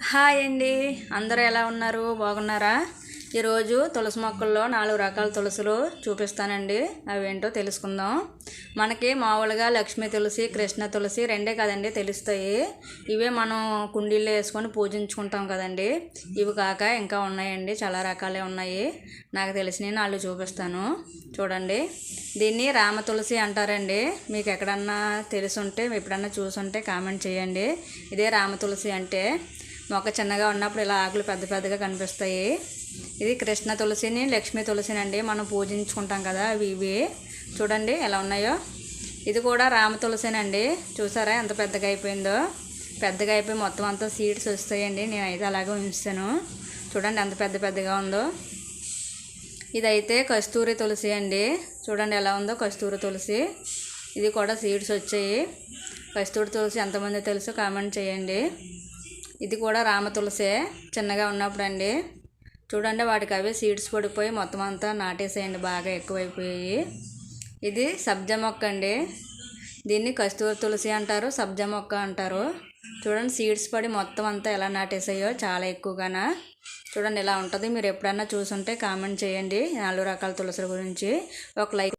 Hi అండి. అందరూ ఎలా ఉన్నారు? బాగున్నారా? ఈరోజు తులసి మొక్కల్లో నాలుగు రకాల తులసులు చూపిస్తానండి. అవేంటో తెలుసుకుందాం. మనకి మామూలుగా లక్ష్మీ తులసి కృష్ణ తులసి రెండే కదండి తెలుస్తాయి. ఇవే మనం కుండీల్లో వేసుకొని పూజించుకుంటాం కదండి. ఇవి కాక ఇంకా ఉన్నాయండి చాలా రకాలే ఉన్నాయి. నాకు తెలిసినవి నాలుగు చూపిస్తాను. చూడండి. దీన్ని రామ తులసి అంటారండి. మీకు ఎక్కడన్నా తెలుసుంటే ఎప్పుడన్నా చూసుంటే కామెంట్ చేయండి. ఇదే రామ తులసి అంటే మొక్క చిన్నగా ఉన్నప్పుడు ఇలా ఆకులు పెద్ద పెద్దగా కనిపిస్తాయి. ఇది కృష్ణ తులసిని లక్ష్మీ తులసిని అండి. మనం పూజించుకుంటాం కదా అవి ఇవి. చూడండి ఎలా ఉన్నాయో. ఇది కూడా రామ తులసినండి. చూసారా ఎంత పెద్దగా అయిపోయిందో. పెద్దగా అయిపోయి మొత్తం అంతా సీడ్స్ వస్తాయండి. నేనైతే అలాగే ఉంచాను. చూడండి ఎంత పెద్ద పెద్దగా ఉందో. ఇదైతే కస్తూరి తులసి అండి. చూడండి ఎలా ఉందో కస్తూరి తులసి. ఇది కూడా సీడ్స్ వచ్చాయి. కస్తూరి తులసి ఎంతమంది తెలుసు కామెంట్ చేయండి. ఇది కూడా రామ తులసే చిన్నగా ఉన్నప్పుడు అండి చూడండి వాటికి అవే సీడ్స్ పడిపోయి మొత్తం అంతా నాటేసేయండి బాగా ఎక్కువైపోయాయి. ఇది సబ్జ మొక్క అండి. దీన్ని కస్తూరి తులసి అంటారు సబ్జ మొక్క అంటారు. చూడండి సీడ్స్ పడి మొత్తం అంతా ఎలా నాటేసాయో చాలా ఎక్కువగానా. చూడండి ఇలా ఉంటుంది. మీరు ఎప్పుడన్నా చూసుంటే కామెంట్ చేయండి. నాలుగు రకాల తులసుల గురించి. ఒక లైక్